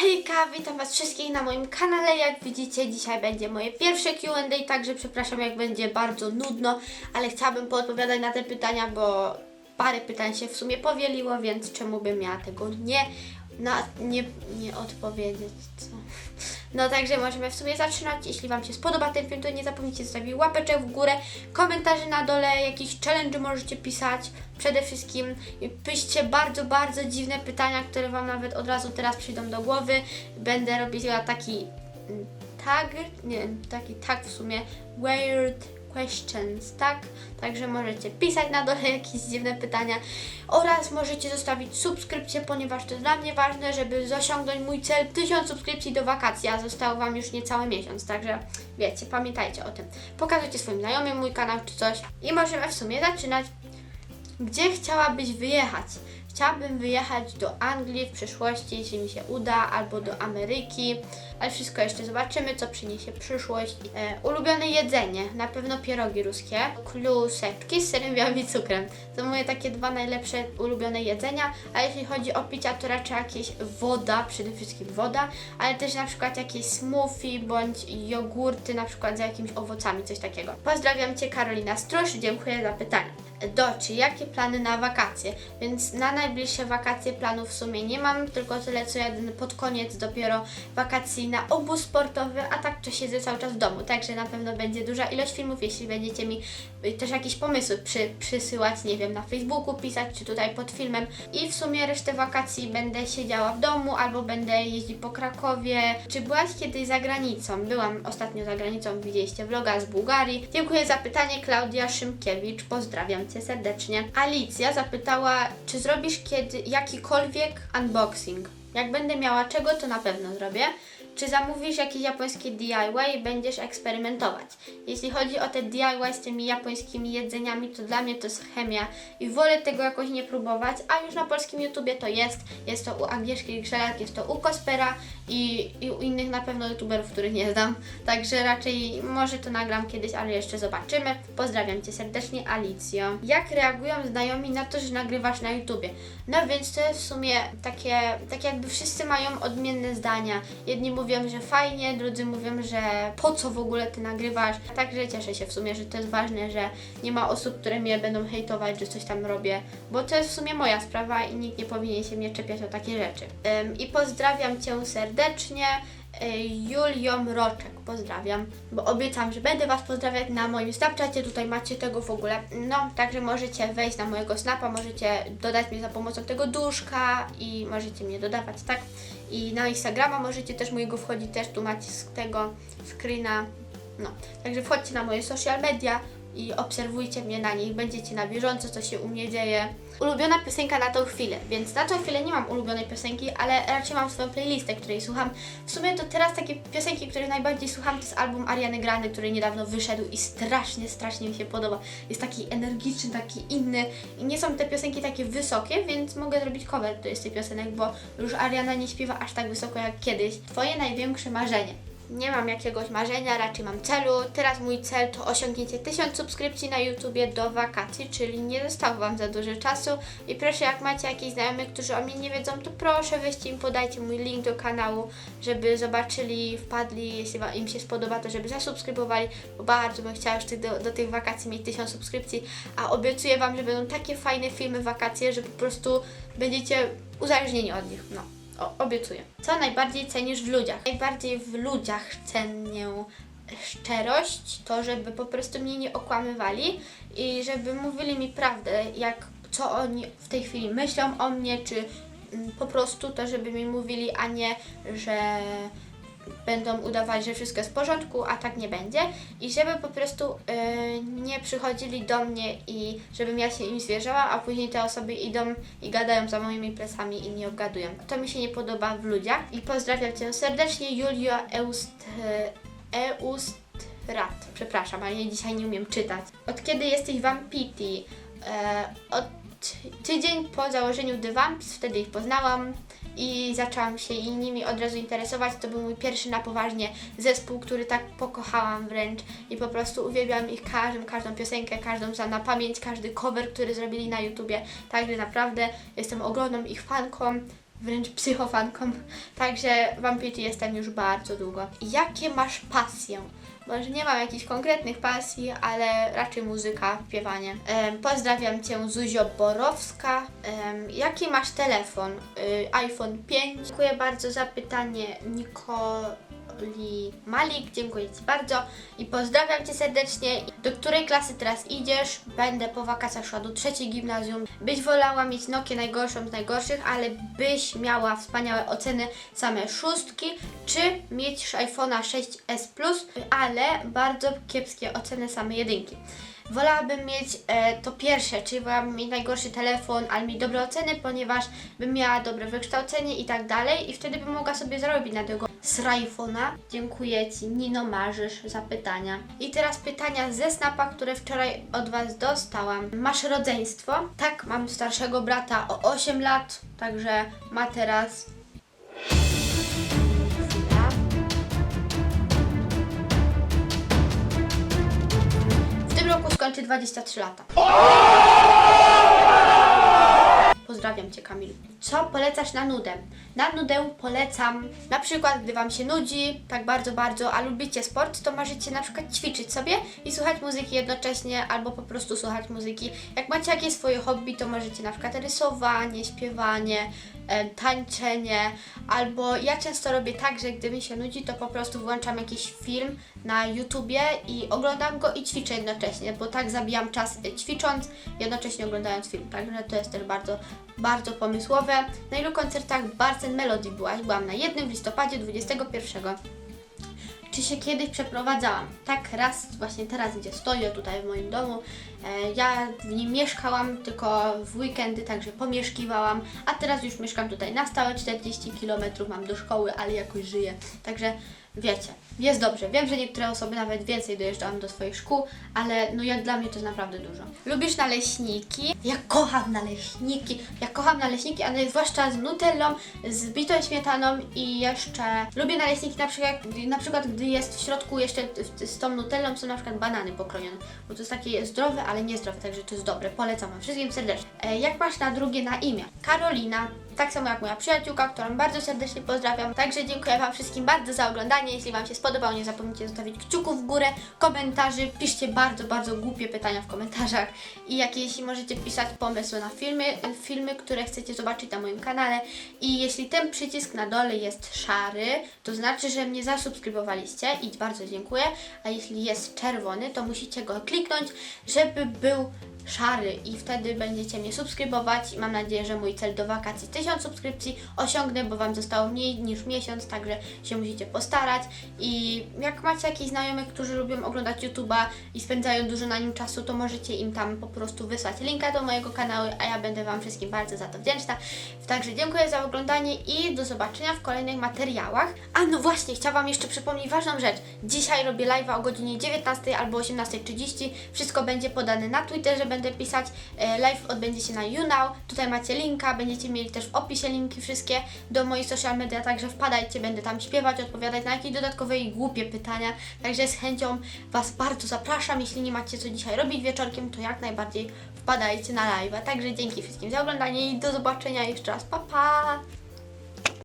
Hejka, witam was wszystkich na moim kanale. Jak widzicie, dzisiaj będzie moje pierwsze Q&A, także przepraszam, jak będzie bardzo nudno, ale chciałabym poodpowiadać na te pytania, bo parę pytań się w sumie powieliło, więc czemu bym miała tego nie, na, nie, nie odpowiedzieć, co? No także możemy w sumie zaczynać. Jeśli Wam się spodoba ten film, to nie zapomnijcie zostawić łapeczek w górę, komentarzy na dole, jakieś challenge możecie pisać. Przede wszystkim piszcie bardzo, bardzo dziwne pytania, które Wam nawet od razu teraz przyjdą do głowy. Będę robiła taki mm, tag, nie, taki tag w sumie, weird questions, tak? Także możecie pisać na dole jakieś dziwne pytania oraz możecie zostawić subskrypcję, ponieważ to dla mnie ważne, żeby osiągnąć mój cel 1000 subskrypcji do wakacji, a zostało Wam już niecały miesiąc, także wiecie, pamiętajcie o tym. Pokazujcie swoim znajomym mój kanał czy coś i możemy w sumie zaczynać. Gdzie chciałabyś wyjechać? Chciałabym wyjechać do Anglii w przyszłości, jeśli mi się uda, albo do Ameryki, ale wszystko jeszcze zobaczymy, co przyniesie przyszłość. E, ulubione jedzenie, na pewno pierogi ruskie, kluseczki z serem białym i cukrem. To moje takie dwa najlepsze ulubione jedzenia, a jeśli chodzi o picia, to raczej jakieś woda, przede wszystkim woda, ale też na przykład jakieś smoothie bądź jogurty, na przykład z jakimiś owocami, coś takiego. Pozdrawiam Cię Karolina Strusz, dziękuję za pytanie. Doczy, jakie plany na wakacje? Więc na najbliższe wakacje planów w sumie nie mam, tylko tyle co jeden pod koniec dopiero wakacji na obóz sportowy, a tak to siedzę cały czas w domu, także na pewno będzie duża ilość filmów, jeśli będziecie mi też jakieś pomysły przy, przysyłać, nie wiem, na Facebooku pisać, czy tutaj pod filmem i w sumie resztę wakacji będę siedziała w domu albo będę jeździć po Krakowie. Czy byłaś kiedyś za granicą? Byłam ostatnio za granicą, widzieliście vloga z Bułgarii. Dziękuję za pytanie, Klaudia Szymkiewicz, pozdrawiam Cię serdecznie. Alicja zapytała, czy zrobisz kiedy jakikolwiek unboxing? Jak będę miała czego, to na pewno zrobię. Czy zamówisz jakieś japońskie DIY i będziesz eksperymentować? Jeśli chodzi o te DIY z tymi japońskimi jedzeniami, to dla mnie to jest chemia i wolę tego jakoś nie próbować, a już na polskim YouTubie to jest. Jest to u Agnieszki Grzelak, jest to u Kospera i, i u innych na pewno YouTuberów, których nie znam. Także raczej może to nagram kiedyś, ale jeszcze zobaczymy. Pozdrawiam Cię serdecznie, Alicjo. Jak reagują znajomi na to, że nagrywasz na YouTubie? No więc to jest w sumie takie, tak jakby wszyscy mają odmienne zdania. Jedni mówią, że fajnie, drudzy mówią, że po co w ogóle ty nagrywasz. Także cieszę się w sumie, że to jest ważne, że nie ma osób, które mnie będą hejtować, że coś tam robię, bo to jest w sumie moja sprawa i nikt nie powinien się mnie czepiać o takie rzeczy. I pozdrawiam Cię serdecznie. y, Julią Mroczek, pozdrawiam, bo obiecam, że będę Was pozdrawiać na moim Snapchacie, tutaj macie tego w ogóle, no, także możecie wejść na mojego Snapa, możecie dodać mnie za pomocą tego duszka i możecie mnie dodawać, tak, i na Instagrama możecie też mojego wchodzić, też tu macie z tego screena, no, także wchodźcie na moje social media i obserwujcie mnie na nich, będziecie na bieżąco, co się u mnie dzieje. Ulubiona piosenka na tą chwilę, więc na tą chwilę nie mam ulubionej piosenki, ale raczej mam swoją playlistę, której słucham. W sumie to teraz takie piosenki, które najbardziej słucham, to jest album Ariany Grande, który niedawno wyszedł i strasznie, strasznie mi się podoba. Jest taki energiczny, taki inny i nie są te piosenki takie wysokie, więc mogę zrobić cover do tej piosenek, bo już Ariana nie śpiewa aż tak wysoko jak kiedyś. Twoje największe marzenie. Nie mam jakiegoś marzenia, raczej mam celu. Teraz mój cel to osiągnięcie 1000 subskrypcji na YouTubie do wakacji, czyli nie zostało Wam za dużo czasu. I proszę, jak macie jakieś znajomych, którzy o mnie nie wiedzą, to proszę weźcie im, podajcie mój link do kanału, żeby zobaczyli, wpadli, jeśli im się spodoba, to żeby zasubskrybowali, bo bardzo bym chciała już do, do tych wakacji mieć 1000 subskrypcji, a obiecuję Wam, że będą takie fajne filmy wakacje, że po prostu będziecie uzależnieni od nich. No. O, obiecuję. Co najbardziej cenisz w ludziach? Najbardziej w ludziach cenię szczerość, to żeby po prostu mnie nie okłamywali i żeby mówili mi prawdę, jak co oni w tej chwili myślą o mnie, czy mm, po prostu to, żeby mi mówili, a nie, że będą udawali, że wszystko jest w porządku, a tak nie będzie. I żeby po prostu y, nie przychodzili do mnie i żebym ja się im zwierzała, a później te osoby idą i gadają za moimi plecami i mnie obgadują. To mi się nie podoba w ludziach. I pozdrawiam Cię serdecznie, Julia Eust... Eustrat. Przepraszam, ale dzisiaj nie umiem czytać. Od kiedy jesteś Vampiti? E, od tydzień po założeniu The Vamps, wtedy ich poznałam i zaczęłam się i nimi od razu interesować. To był mój pierwszy na poważnie zespół, który tak pokochałam wręcz i po prostu uwielbiam ich każdą, każdą piosenkę, każdą za na pamięć, każdy cover, który zrobili na YouTubie. Także naprawdę jestem ogromną ich fanką wręcz psychofanką, także Wam PT jestem już bardzo długo. Jakie masz pasje? Może nie mam jakichś konkretnych pasji, ale raczej muzyka, śpiewanie. Pozdrawiam Cię Zuzio Borowska. Jaki masz telefon? Y, iPhone 5. Dziękuję bardzo za pytanie Nikoli Malik. Dziękuję Ci bardzo i pozdrawiam Cię serdecznie. Do której klasy teraz idziesz? Będę po wakacjach szła do trzeciej gimnazjum. Byś wolała mieć Nokię najgorszą z najgorszych, ale byś miała wspaniałe oceny same szóstki, czy mieć iPhone'a 6s Plus, ale bardzo kiepskie oceny same jedynki. Wolałabym mieć e, to pierwsze, czyli wolałabym mieć najgorszy telefon, ale mieć dobre oceny, ponieważ bym miała dobre wykształcenie i tak dalej i wtedy bym mogła sobie zarobić na tego srajfona. Dziękuję Ci, Nino Marzysz, za pytania. I teraz pytania ze Snapa, które wczoraj od Was dostałam. Masz rodzeństwo? Tak, mam starszego brata o 8 lat, także ma teraz... W tym roku skończy 23 lata. Pozdrawiam Cię, Kamil. Co polecasz na nudę? Na nudę polecam na przykład, gdy Wam się nudzi, tak bardzo, bardzo, a lubicie sport, to możecie na przykład ćwiczyć sobie i słuchać muzyki jednocześnie, albo po prostu słuchać muzyki. Jak macie jakieś swoje hobby, to możecie na przykład rysowanie, śpiewanie, tańczenie, albo ja często robię tak, że gdy mi się nudzi, to po prostu włączam jakiś film na YouTubie i oglądam go i ćwiczę jednocześnie, bo tak zabijam czas e, ćwicząc, jednocześnie oglądając film. Także to jest też bardzo, bardzo pomysłowe. Na ilu koncertach Barcen Melody byłaś? Byłam na jednym w listopadzie 21. Czy się kiedyś przeprowadzałam? Tak, raz, właśnie teraz, gdzie stoję tutaj w moim domu. E, ja w nim mieszkałam tylko w weekendy, także pomieszkiwałam, a teraz już mieszkam tutaj na stałe 40 km mam do szkoły, ale jakoś żyję. Także wiecie, jest dobrze. Wiem, że niektóre osoby nawet więcej dojeżdżają do swoich szkół, ale no jak dla mnie to jest naprawdę dużo. Lubisz naleśniki? Ja kocham naleśniki. Ja kocham naleśniki, ale zwłaszcza z nutellą, z bitą śmietaną i jeszcze lubię naleśniki na przykład, na przykład gdy jest w środku jeszcze z tą nutellą są na przykład banany pokrojone, bo to jest takie zdrowe, ale niezdrowe, także to jest dobre. Polecam Wam wszystkim serdecznie. E, jak masz na drugie na imię? Karolina. Tak samo jak moja przyjaciółka, którą bardzo serdecznie pozdrawiam. Także dziękuję Wam wszystkim bardzo za oglądanie. Jeśli Wam się spodobał, nie zapomnijcie zostawić kciuków w górę, komentarzy. Piszcie bardzo, bardzo głupie pytania w komentarzach. I jakieś możecie pisać pomysły na filmy, filmy, które chcecie zobaczyć na moim kanale. I jeśli ten przycisk na dole jest szary, to znaczy, że mnie zasubskrybowaliście i bardzo dziękuję. A jeśli jest czerwony, to musicie go kliknąć, żeby był szary i wtedy będziecie mnie subskrybować mam nadzieję, że mój cel do wakacji 1000 subskrypcji osiągnę, bo Wam zostało mniej niż miesiąc, także się musicie postarać i jak macie jakichś znajomych, którzy lubią oglądać YouTube'a i spędzają dużo na nim czasu, to możecie im tam po prostu wysłać linka do mojego kanału, a ja będę Wam wszystkim bardzo za to wdzięczna. Także dziękuję za oglądanie i do zobaczenia w kolejnych materiałach. A no właśnie, chciałam jeszcze przypomnieć ważną rzecz. Dzisiaj robię live'a o godzinie 19 albo 18.30. Wszystko będzie podane na Twitterze, będę pisać. E, Live odbędzie się na YouNow. Tutaj macie linka, będziecie mieli też w opisie linki wszystkie do moich social media, także wpadajcie, będę tam śpiewać, odpowiadać na jakieś dodatkowe i głupie pytania. Także z chęcią Was bardzo zapraszam. Jeśli nie macie co dzisiaj robić wieczorkiem, to jak najbardziej wpadajcie na live. Także dzięki wszystkim za oglądanie i do zobaczenia jeszcze raz. Pa pa!